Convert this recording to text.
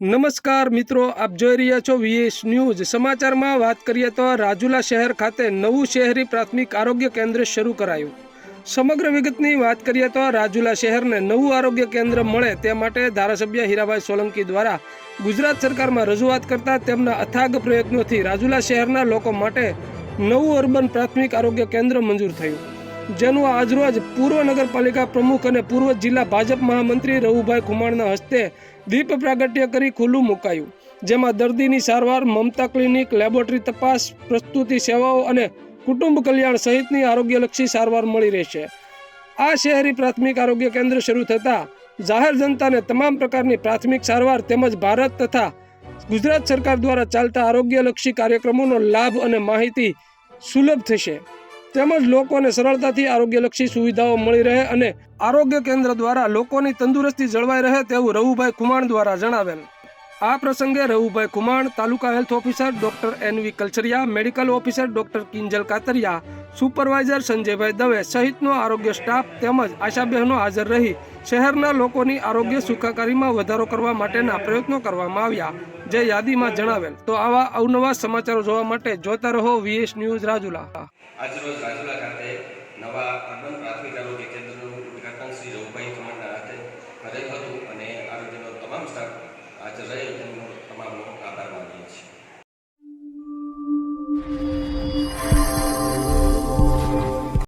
નમસ્કાર મિત્રો, આપ જોઈ રહ્યા છો વીએસ ન્યૂઝ સમાચારમાં વાત કરીએ તો રાજુલા શહેર ખાતે નવું શહેરી પ્રાથમિક આરોગ્ય કેન્દ્ર શરૂ કરાયું. સમગ્ર વિગતની વાત કરીએ તો રાજુલા શહેરને નવું આરોગ્ય કેન્દ્ર મળે તે માટે ધારાસભ્ય હીરાભાઈ સોલંકી દ્વારા ગુજરાત સરકારમાં રજૂઆત કરતા તેમના અથાગ પ્રયત્નોથી રાજુલા શહેરના લોકો માટે નવું અર્બન પ્રાથમિક આરોગ્ય કેન્દ્ર મંજૂર થયું. જેનું આજરોજ પૂર્વ નગરપાલિકા પ્રમુખ અને પૂર્વ જિલ્લા ભાજપ મહામંત્રી રઘુભાઈ કુમારના હસ્તે દીપ પ્રાગટ્ય કરી ખુલ્લું મુકાયું, જેમાં દર્દીની સારવાર, મમતા ક્લિનિક, લેબોરેટરી તપાસ, પ્રસ્તુતિ સેવાઓ અને કુટુંબ કલ્યાણ સહિતની આરોગ્યલક્ષી સારવાર મળી રહેશે. આ શહેરી પ્રાથમિક આરોગ્ય કેન્દ્ર શરૂ થતાં જાહેર જનતાને તમામ પ્રકારની પ્રાથમિક સારવાર તેમજ ભારત તથા ગુજરાત સરકાર દ્વારા ચાલતા આરોગ્યલક્ષી કાર્યક્રમોનો લાભ અને માહિતી સુલભ થશે. તેમજ લોકોને સરળતાથી આરોગ્યલક્ષી સુવિધાઓ મળી રહે અને આરોગ્ય કેન્દ્ર દ્વારા લોકોની તંદુરસ્તી જળવાઈ રહે તેવું રવુભાઈ કુમાણ દ્વારા જણાવેલ. આ પ્રસંગે Raghubhai Kuman taluka health officer doctor NV Kalsaria, medical officer doctor Kinjal Katariya, supervisor Sanjaybhai Dave સહિતનો આરોગ્ય સ્ટાફ તેમજ આશાબહેનો હાજર રહી શહેરના લોકોની આરોગ્ય સુખાકારીમાં વધારો કરવા માટેના પ્રયત્નો કરવામાં આવ્યા. જે યાદીમાં જણાવેલ. તો આવા અવનવા સમાચારો જોવા માટે જોતા રહો વીએસ ન્યૂઝ રાજુલા. આજરોજ રાજુલા ખાતે નવા અર્બન પ્રાથમિક આરોગ્ય કેન્દ્રનું ઉદઘાટન શ્રી રઘુભાઈ